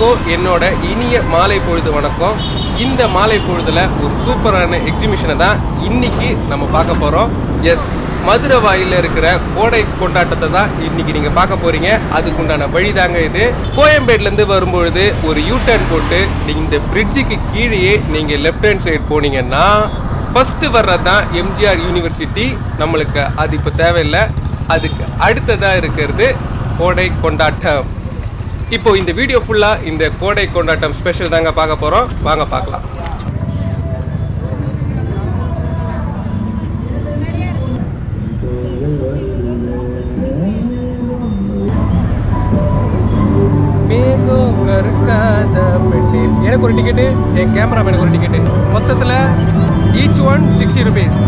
எல்லாருக்கும் என்னோட இனிய மாலை பொழுது வணக்கம். இந்த மாலை பொழுதுல ஒரு சூப்பரான எக்ஸிபிஷனை தான் இன்னைக்கு நம்ம பார்க்க போறோம். எஸ் மதுரை வாயில இருக்கிற கோடை கொண்டாட்டத்தை தான் இன்னைக்கு நீங்க பார்க்க போறீங்க. அதுக்கு உண்டான வழிதாங்க இது. கோயம்பேட்ல இருந்து வரும்பொழுது ஒரு யூ டர்ன் போட்டு நீங்க இந்த பிரிட்ஜுக்கு கீழேயே நீங்க லெஃப்ட் ஹேண்ட் சைடு போனீங்கன்னா ஃபஸ்ட்டு வர்றது தான் எம்ஜிஆர் யூனிவர்சிட்டி நம்மளுக்கு அது இப்போ தேவையில்லை. அதுக்கு அடுத்ததாக இருக்கிறது கோடை கொண்டாட்டம். இப்போ இந்த வீடியோ ஃபுல்லா இந்த கோடை கொண்டாட்டம் ஸ்பெஷல் தாங்க பார்க்க போறோம். வாங்க பார்க்கலாம். எனக்கு ஒரு டிக்கெட்டு என் கேமராமேனுக்கு ஒரு டிக்கெட்டு மொத்தத்தில் each one sixty rupees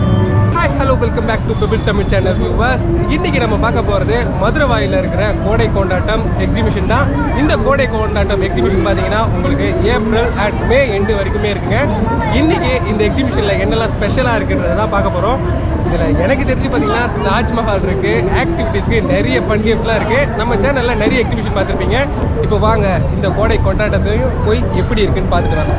hi hello welcome back to people Tamil channel viewers இன்னைக்கு நம்ம பார்க்க போகிறது மதுரை வாயில் இருக்கிற கோடை கொண்டாட்டம் எக்ஸிபிஷன் தான். இந்த கோடை கொண்டாட்டம் எக்ஸிபிஷன் பார்த்தீங்கன்னா உங்களுக்கு ஏப்ரல் அண்ட் மே எண்டு வரைக்குமே இருக்குங்க. இன்றைக்கி இந்த எக்ஸிபிஷனில் என்னெல்லாம் ஸ்பெஷலாக இருக்குன்றது தான் பார்க்க போகிறோம் இதில் எனக்கு தெரிஞ்சு பார்த்தீங்கன்னா தாஜ்மஹால் இருக்குது ஆக்டிவிட்டீஸ்க்கு நிறைய ஃபன் கேம்ஸ்லாம் இருக்குது நம்ம சேனலில் நிறைய எக்ஸிபிஷன் பார்த்துருப்பீங்க. இப்போ வாங்க இந்த கோடை கொண்டாட்டத்தையும் போய் எப்படி இருக்குன்னு பார்த்துட்டு வாங்க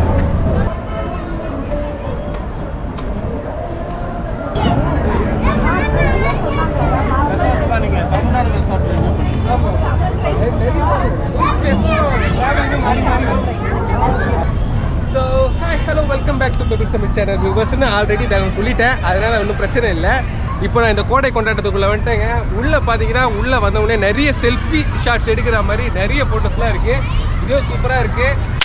so hi hello welcome back to pebble Tamil channel வியூவர்ஸ்னு already நான் சொல்லிட்டேன். அதனால் ஒன்றும் பிரச்சனை இல்லை. இப்போ நான் இந்த கோடை கொண்டாட்டத்துக்குள்ளே வந்துட்டேங்க. உள்ளே பார்த்தீங்கன்னா உள்ளே வந்தவுடனே நிறைய செல்ஃபி ஷாட்ஸ் எடுக்கிற மாதிரி நிறைய ஃபோட்டோஸ்லாம் இருக்குது இதுவும் சூப்பராக இருக்குது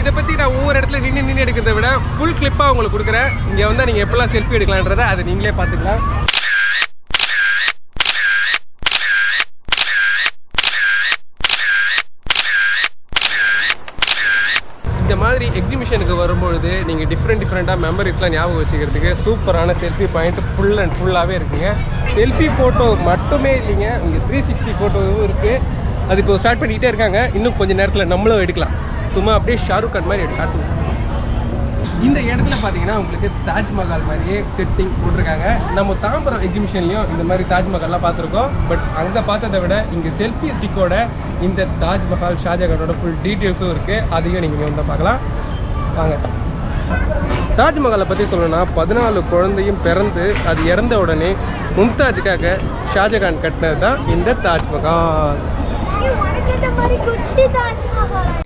இதை பற்றி நான் ஒவ்வொரு இடத்துல நின்று நின்று எடுக்கிறத விட ஃபுல் கிளிப்பாக உங்களுக்கு கொடுக்குறேன். இங்கே வந்தால் நீங்கள் எப்படிலாம் செல்ஃபி எடுக்கலான்றதை அதை நீங்களே பார்த்துக்கலாம். இந்த மாதிரி எக்ஸிபிஷனுக்கு வரும்பொழுது நீங்கள் டிஃப்ரெண்ட் டிஃப்ரெண்ட்டாக மெமரிஸ்லாம் ஞாபகம் வச்சுக்கிறதுக்கு சூப்பரான செல்ஃபி பாயிண்ட் ஃபுல் அண்ட் ஃபுல்லாகவே இருக்குங்க. செல்ஃபி ஃபோட்டோ மட்டுமே இல்லைங்க. இங்கே த்ரீ சிக்ஸ்டி ஃபோட்டோவும் இருக்குது அது இப்போ ஸ்டார்ட் பண்ணிக்கிட்டே இருக்காங்க. இன்னும் கொஞ்சம் நேரத்தில் நம்மளும் எடுக்கலாம். சும்மா அப்படியே ஷாருக் கான் மாதிரி காட்டுவோம் இந்த இடத்துல பார்த்தீங்கன்னா உங்களுக்கு தாஜ்மஹால் மாதிரியே செட்டிங் போட்டிருக்காங்க. நம்ம தாம்பரம் எக்ஸிபிஷன்லையும் இந்த மாதிரி தாஜ்மஹால்லாம் பார்த்துருக்கோம். பட் அங்கே பார்த்ததை விட இங்கே செல்ஃபி ஸ்டிக்கோட இந்த தாஜ்மஹால் ஷாஜகானோட ஃபுல் டீட்டெயில்ஸும் இருக்குது அதையும் நீங்கள் வந்து பார்க்கலாம். வாங்க. தாஜ்மஹாலை பற்றி சொல்லணும்னா பதினாலு குழந்தையும் பிறந்து அது இறந்த உடனே மும்தாஜுக்காக ஷாஜகான் கட்டினது தான் இந்த தாஜ்மஹால்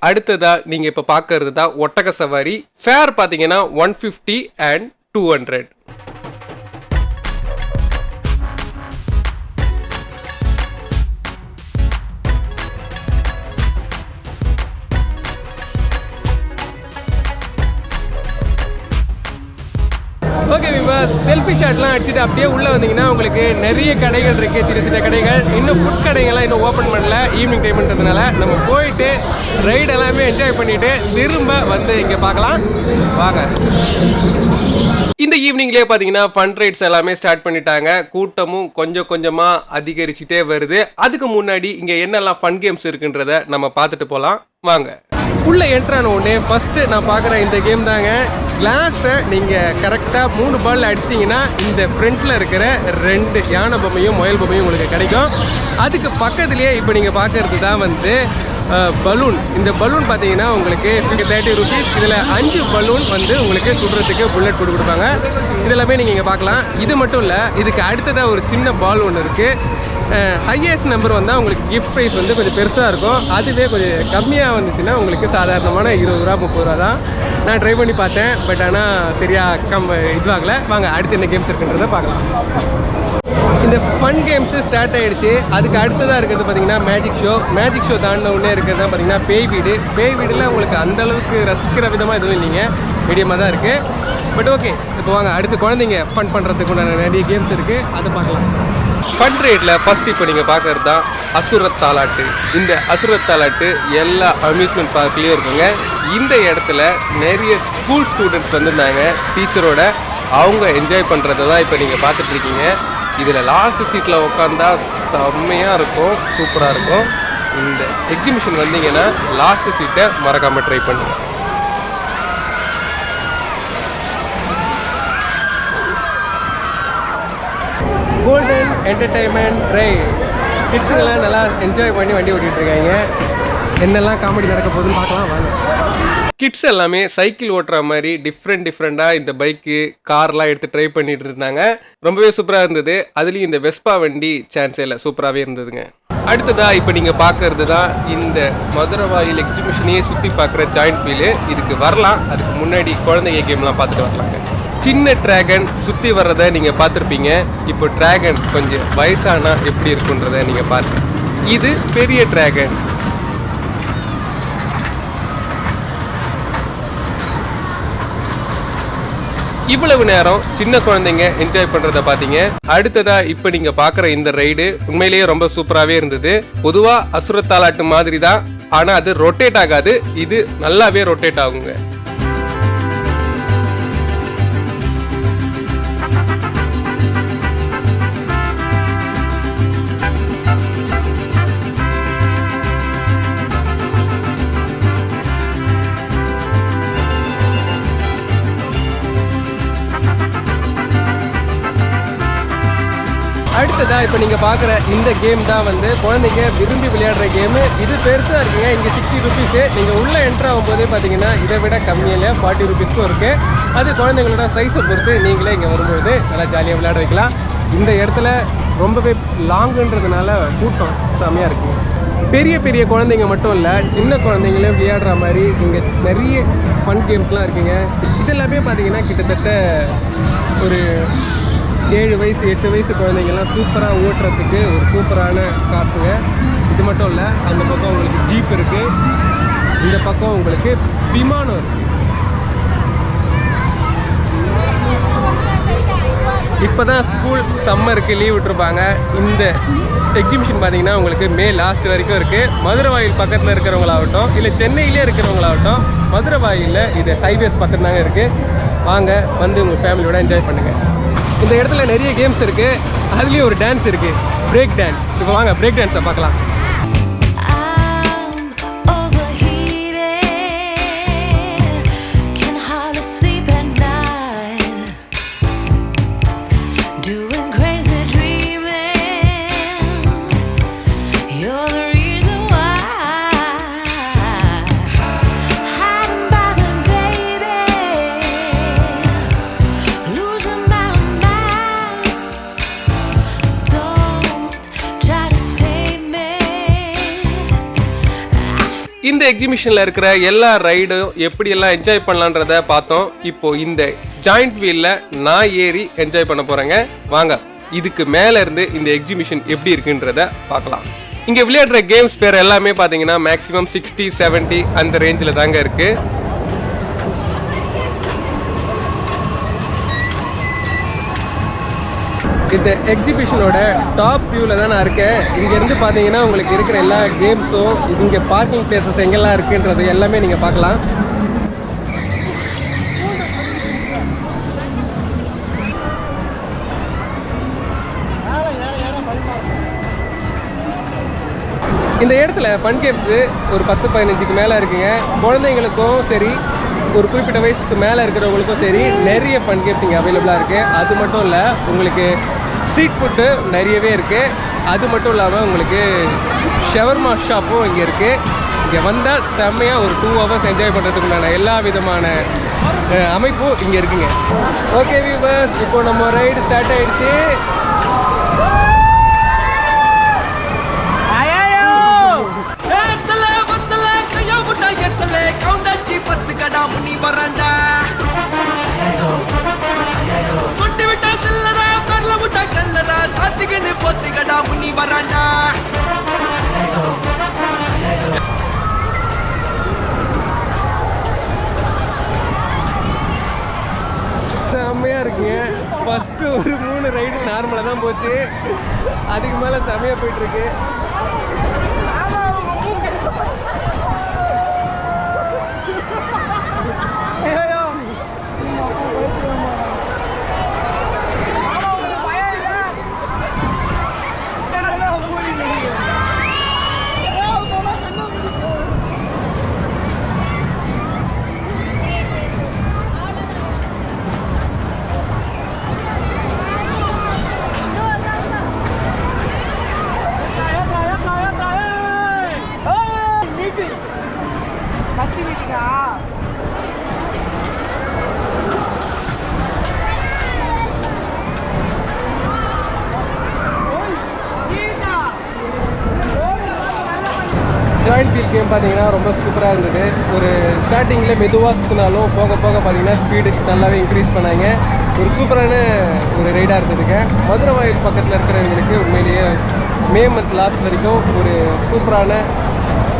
அடுத்ததா நீங்க இப்ப பாக்குறது தான் ஒட்டக சவாரி. ஃபேர் பாத்தீங்கன்னா one fifty and two hundred coffee ஷாட்லாம் அடிச்சுட்டு அப்படியே உள்ளே வந்தீங்கன்னா உங்களுக்கு நிறைய கடைகள் இருக்குது சின்ன சின்ன கடைகள். இன்னும் ஃபுட் கடைகள்லாம் இன்னும் ஓப்பன் பண்ணல. ஈவினிங் டைம்ன்றதுனால நம்ம போயிட்டு ரைடு எல்லாமே என்ஜாய் பண்ணிவிட்டு திரும்ப வந்து இங்கே பார்க்கலாம். வாங்க. இந்த ஈவினிங்லேயே பார்த்தீங்கன்னா ஃபன் ரைட்ஸ் எல்லாமே ஸ்டார்ட் பண்ணிட்டாங்க. கூட்டமும் கொஞ்சம் கொஞ்சமாக அதிகரிச்சுட்டே வருது. அதுக்கு முன்னாடி இங்கே என்னெல்லாம் ஃபன் கேம்ஸ் இருக்குன்றத நம்ம பார்த்துட்டு போகலாம் வாங்க. உள்ள என்ட்ரான உடனே ஃபர்ஸ்ட் நான் பார்க்குற இந்த கேம் தாங்க. கிளாஸை நீங்கள் கரெக்டாக மூணு பால் அடிச்சிட்டிங்கன்னா இந்த ஃப்ரண்ட்டில் இருக்கிற ரெண்டு யானை பொம்மையும் முயல் பொம்மையும் உங்களுக்கு கிடைக்கும். அதுக்கு பக்கத்துலேயே இப்போ நீங்கள் பார்க்கறது தான் வந்து பலூன். இந்த பலூன் பார்த்தீங்கன்னா உங்களுக்கு தேர்ட்டி ருபீஸ் இதில் அஞ்சு பலூன் வந்து உங்களுக்கு சுடுறதுக்கு புல்லட் போட்டு கொடுப்பாங்க. இதெல்லாமே நீங்கள் இங்கே பார்க்கலாம். இது மட்டும் இல்லை இதுக்கு அடுத்ததாக ஒரு சின்ன பால் ஒன்று இருக்குது ஹையஸ்ட் நம்பர் வந்தால் உங்களுக்கு கிஃப்ட் ப்ரைஸ் வந்து கொஞ்சம் பெருசாக இருக்கும். அதுவே கொஞ்சம் கம்மியாக வந்துச்சுன்னா உங்களுக்கு சாதாரணமான இருபது ரூபா முப்பது ரூபா தான். நான் ட்ரை பண்ணி பார்த்தேன். பட் ஆனால் சரியாக கம் இதுவாகலை வாங்க அடுத்து என்ன கேம்ஸ் இருக்குன்றதை பார்க்கலாம். இந்த ஃபன் கேம்ஸு ஸ்டார்ட் ஆகிடுச்சு அதுக்கு அடுத்ததாக இருக்கிறது பார்த்தீங்கன்னா மேஜிக் ஷோ மேஜிக் ஷோ தாண்டின உடனே இருக்கிறது தான் பார்த்தீங்கன்னா பேய் வீடு பேய் வீடில் உங்களுக்கு அந்தளவுக்கு ரசிக்கிற விதமாக எதுவும் இல்லைங்க. மீடியமாக தான் இருக்குது பட் ஓகே இப்போ வாங்க அடுத்து குழந்தைங்க ஃபன் பண்ணுறதுக்கு உண்டான நிறைய கேம்ஸ் இருக்குது அதை பார்க்கலாம். ஃபன் ரேட்டில் ஃபஸ்ட் இப்போ நீங்கள் பார்க்கறது தான் அசுரத் தாலாட்டு. இந்த அசுரத் தாலாட்டு எல்லா அம்யூஸ்மெண்ட் பார்க்லேயும் இருக்குங்க. இந்த இடத்துல நிறைய ஸ்கூல் ஸ்டூடெண்ட்ஸ் வந்திருந்தாங்க டீச்சரோட அவங்க என்ஜாய் பண்ணுறதை தான் இப்போ நீங்கள் பார்த்துட்ருக்கீங்க இதில் லாஸ்ட் சீட்டில் உட்காந்தா செம்மையாக இருக்கும் சூப்பராக இருக்கும். இந்த எக்ஸிபிஷன் வந்தீங்கன்னா லாஸ்ட் சீட்டை மறக்காமல் ட்ரை பண்ணுங்கள் கோல்டன் என்டர்டைன்மெண்ட் ட்ரைவ் கிட்ஸுங்கெல்லாம் நல்லா என்ஜாய் பண்ணி வண்டி ஓட்டிகிட்டு இருக்காங்க. என்னெல்லாம் காமெடி நடக்க போகுதுன்னு பார்க்கலாம் வாங்க. கிட்ஸ் எல்லாமே சைக்கிள் ஓட்டுற மாதிரி டிஃப்ரெண்ட் டிஃப்ரெண்ட்டாக இந்த பைக்கு கார்லாம் எடுத்து ட்ரை பண்ணிட்டு இருந்தாங்க. ரொம்பவே சூப்பராக இருந்தது. அதுலேயும் இந்த வெஸ்பா வண்டி சான்ஸே இல்லை சூப்பராகவே இருந்ததுங்க. அடுத்ததாக இப்போ நீங்கள் பார்க்கறது தான் இந்த மதுரவாயில் எக்ஸிபிஷனையே சுற்றி பார்க்குற ஜாயிண்ட் வீலு இதுக்கு வரலாம். அதுக்கு முன்னாடி குழந்தைங்க கேம்லாம் பார்த்துட்டு வரலாங்க. சின்ன டிராகன் சுற்றி வர்றதை நீங்கள் பார்த்துருப்பீங்க. இப்போ டிராகன் கொஞ்சம் வயசானா எப்படி இருக்குன்றதை நீங்கள் பாருங்க. இது பெரிய டிராகன் இவ்வளவு நேரம் சின்ன குழந்தைங்க என்ஜாய் பண்றத பாத்தீங்க. அடுத்ததா இப்ப நீங்க பாக்குற இந்த ரைடு உண்மையிலேயே ரொம்ப சூப்பராகவே இருந்தது. பொதுவா அசுரத்தாலாட்டு மாதிரி தான் ஆனா அது ரொட்டேட் ஆகாது. இது நல்லாவே ரொட்டேட் ஆகுங்க. தான் இப்போ நீங்கள் பார்க்குற இந்த கேம் தான் வந்து குழந்தைங்க விரும்பி விளையாடுற கேமு இது பெருசாக இருக்குங்க. இங்கே சிக்ஸ்டி ருபீஸு நீங்கள் உள்ளே என்ட்ரு ஆகும்போதே பார்த்தீங்கன்னா இதை விட கம்மியில் ஃபார்ட்டி ருபீஸ்க்கும் இருக்குது அது குழந்தைங்களோட சைஸை பொறுத்து நீங்களே இங்கே வரும்போது நல்லா ஜாலியாக விளையாட வைக்கலாம். இந்த இடத்துல ரொம்பவே லாங்குன்றதுனால கூட்டம் செம்மையாக இருக்குங்க. பெரிய பெரிய குழந்தைங்க மட்டும் இல்லை சின்ன குழந்தைங்களும் விளையாடுற மாதிரி இங்கே நிறைய ஃபன் கேம்ஸ்லாம் இருக்குங்க. இதெல்லாமே பார்த்தீங்கன்னா கிட்டத்தட்ட ஒரு ஏழு வயசு எட்டு வயசு குழந்தைங்கள்லாம் சூப்பராக ஓட்டுறதுக்கு ஒரு சூப்பரான காசுங்க. இது மட்டும் இல்லை அந்த பக்கம் உங்களுக்கு ஜீப் இருக்குது இந்த பக்கம் உங்களுக்கு விமானம் இருக்குது இப்போ தான் ஸ்கூல் சம்மருக்கு லீவ் விட்டுருப்பாங்க. இந்த எக்ஸிபிஷன் பார்த்தீங்கன்னா உங்களுக்கு மே லாஸ்ட் வரைக்கும் இருக்குது மதுரை வாயில் பக்கத்தில் இருக்கிறவங்களாகட்டும் இல்லை சென்னையிலே இருக்கிறவங்களாகட்டும் மதுரை வாயிலில் இது ஹைவேஸ் பக்கம் தாங்க இருக்குது வாங்க வந்து உங்கள் ஃபேமிலியோட என்ஜாய் பண்ணுங்கள் இந்த இடத்துல நிறைய கேம்ஸ் இருக்குது அதுலேயும் ஒரு டான்ஸ் இருக்குது பிரேக் டான்ஸ் இப்போ வாங்க பிரேக் டான்ஸை பார்க்கலாம். இந்த எக்ஸிபிஷனில் இருக்கிற எல்லா ரைடும் எப்படியெல்லாம் என்ஜாய் பண்ணலான்றத பார்த்தோம். இப்போ இந்த ஜாயிண்ட் வீலில் நான் ஏறி என்ஜாய் பண்ண போகிறேங்க வாங்க இதுக்கு மேலே இருந்து இந்த எக்ஸிபிஷன் எப்படி இருக்குன்றத பார்க்கலாம். இங்கே விளையாடுற கேம்ஸ் பேர் எல்லாமே பார்த்தீங்கன்னா மேக்ஸிமம் சிக்ஸ்டி 70 அந்த ரேஞ்சில் தாங்க இருக்குது இந்த எக்ஸிபிஷனோட டாப் வியூவில் தான் நான் இருக்கேன். இங்கேருந்து பார்த்தீங்கன்னா உங்களுக்கு இருக்கிற எல்லா கேம்ஸும் இங்கே பார்க்கிங் பிளேசஸ் எங்கெல்லாம் இருக்குன்றது எல்லாமே நீங்கள் பார்க்கலாம். இந்த இடத்துல ஃபன் கேம்ஸு ஒரு பத்து பதினஞ்சுக்கு மேலே இருக்குங்க. குழந்தைங்களுக்கும் சரி ஒரு குறிப்பிட்ட வயசுக்கு மேலே இருக்கிறவங்களுக்கும் சரி நிறைய ஃபன் கேம்ஸ் இங்கே அவைலபிளாக இருக்குது அது மட்டும் இல்லை உங்களுக்கு ஸ்ட்ரீட் ஃபுட்டு நிறையவே இருக்குது அது மட்டும் இல்லாமல் உங்களுக்கு ஷவர்மா ஷாப்பும் இங்கே இருக்குது இங்கே வந்தால் செம்மையாக ஒரு டூ ஹவர்ஸ் என்ஜாய் பண்ணுறதுக்குண்டான எல்லா விதமான அமைப்பும் இங்கே இருக்குங்க. ஓகே வியூவர்ஸ் இப்போ நம்ம ரைடு ஸ்டார்ட் ஆகிடுச்சு செம்மையாக இருக்குங்க. ஃபஸ்ட்டு ஒரு மூணு ரைடு நார்மலாக தான் போச்சு. அதுக்கு மேலே செம்மையாக போயிட்டுருக்கு. Yeah. ஜாயிண்ட் ஃபீல் கேம் பார்த்தீங்கன்னா ரொம்ப சூப்பராக இருந்தது. ஒரு ஸ்டார்டிங்கில் மெதுவாக சுற்றினாலும் போக போக பார்த்தீங்கன்னா ஸ்பீடு நல்லாவே இன்க்ரீஸ் பண்ணாங்க. ஒரு சூப்பரான ஒரு ரைடாக இருந்ததுங்க. மதுரை வாயில் பக்கத்தில் இருக்கிறவங்களுக்கு உண்மையிலேயே மே மந்த் லாஸ்ட் வரைக்கும் ஒரு சூப்பரான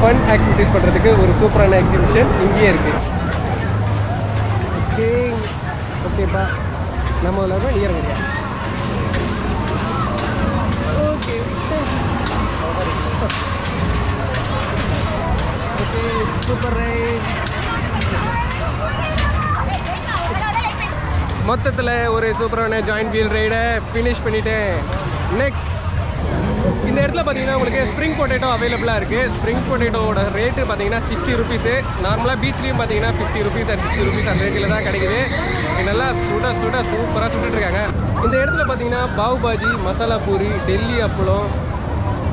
ஃபன் ஆக்டிவிட்டீஸ் பண்ணுறதுக்கு ஒரு சூப்பரான எக்ஸிபிஷன் இங்கேயே இருக்குது ஓகே ஓகேப்பா நம்ம எல்லாருமே இறங்குங்க ஓகே சூப்பர் ரைட் மொத்தத்தில் ஒரு சூப்பரான ஜாயின்ட் வீல் ரைடை ஃபினிஷ் பண்ணிட்டேன். நெக்ஸ்ட் இந்த இடத்துல பார்த்தீங்கன்னா உங்களுக்கு ஸ்ப்ரிங் பொட்டேட்டோ அவைலபிளாக இருக்குது ஸ்ப்ரிங் பொட்டேட்டோட ரேட்டு பார்த்தீங்கன்னா சிக்ஸ்டி ருபீஸு நார்மலாக பீச்லேயும் பார்த்தீங்கன்னா fifty rupees and sixty rupees அந்த ரேட்டில் தான் கிடைக்குது. நல்லா சுட சுட சூப்பராக சுட்டுட்ருக்காங்க இந்த இடத்துல பார்த்தீங்கன்னா பாவ் பாஜி மசாலா பூரி டெல்லி அப்பளம்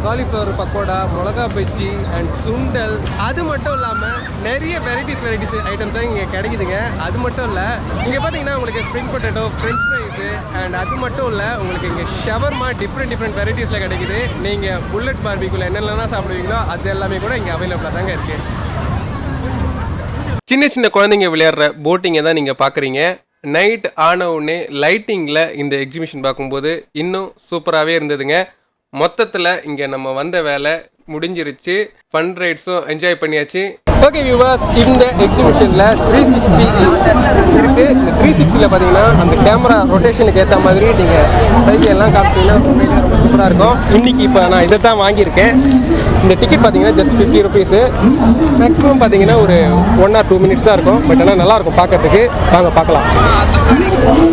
காலிஃப்ளவர் பக்கோடா மிளகா பஜ்ஜி அண்ட் சுண்டல். அது மட்டும் இல்லாமல் நிறைய வெரைட்டிஸ் வெரைட்டிஸ் ஐட்டம்ஸ் தான் இங்கே கிடைக்குதுங்க. அது மட்டும் இல்லை இங்கே பார்த்தீங்கன்னா உங்களுக்கு spring potato french fries and அது மட்டும் இல்லை உங்களுக்கு இங்கே ஷவர்மா டிஃப்ரெண்ட் டிஃப்ரெண்ட் வெரைட்டிஸில் கிடைக்குது. நீங்கள் புல்லட் பார்பிக்குள்ள என்னென்னலாம் சாப்பிடுவீங்களோ அது எல்லாமே கூட இங்கே அவைலபிளாக தாங்க இருக்குது சின்ன சின்ன குழந்தைங்க விளையாடுற போட்டிங்கை தான் நீங்கள் பார்க்குறீங்க நைட் ஆன உடனே லைட்டிங்கில் இந்த எக்ஸிபிஷன் பார்க்கும்போது இன்னும் சூப்பராகவே இருந்ததுங்க. மொத்தத்தில் இங்கே நம்ம வந்த வேலை முடிஞ்சிருச்சு. ஃபன் ரைட்ஸும் என்ஜாய் பண்ணியாச்சு. ஓகே வியூவர்ஸ் இந்த எக்ஸிபிஷனில் த்ரீ சிக்ஸ்டி இருக்குது இந்த த்ரீ சிக்ஸ்டியில் பார்த்தீங்கன்னா அந்த கேமரா ரொட்டேஷனுக்கு ஏற்ற மாதிரி நீங்கள் சைக்கிள் எல்லாம் காமிச்சிங்கன்னா ரொம்ப சூப்பராக இருக்கும். இன்றைக்கி இப்போ நான் இதை தான் வாங்கியிருக்கேன். இந்த டிக்கெட் பார்த்தீங்கன்னா ஜஸ்ட் ஃபிஃப்டி ருபீஸு மேக்ஸிமம் பார்த்தீங்கன்னா ஒரு ஒன் ஆர் டூ மினிட்ஸ் தான் இருக்கும். பட் ஆனால் நல்லாயிருக்கும் பார்க்கறதுக்கு. வாங்க பார்க்கலாம்.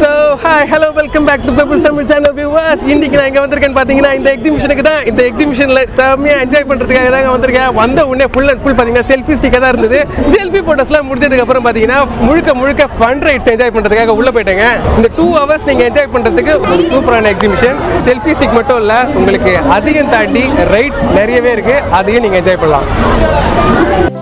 So hi hello welcome back to people Tamil channel viewers இன்றைக்கி நான் இங்கே வந்திருக்கேன்னு பார்த்தீங்கன்னா இந்த எக்ஸிபிஷனுக்கு தான் இந்த எக்ஸிபிஷனில் செம்மையாக என்ஜாய் பண்ணுறதுக்காக தாங்க வந்திருக்கேன். வந்த உடனே ஃபுல் அண்ட் ஃபுல் பார்த்தீங்கன்னா செல்ஃபி ஸ்டிக்காக தான் இருந்தது. செல்ஃபி ஃபோட்டோஸ்லாம் முடிஞ்சதுக்கப்புறம் பார்த்தீங்கன்னா முழுக்க முழுக்க ஃபன் ரைட்ஸ் என்ஜாய் பண்ணுறதுக்காக உள்ளே போயிட்டேங்க. இந்த டூ ஹவர்ஸ் நீங்கள் என்ஜாய் பண்ணுறதுக்கு ஒரு சூப்பரான எக்ஸிபிஷன் செல்ஃபி ஸ்டிக் மட்டும் இல்லை உங்களுக்கு அதிகம் தாண்டி ரைட்ஸ் நிறையவே இருக்குது அதையும் நீங்கள் என்ஜாய் பண்ணலாம்.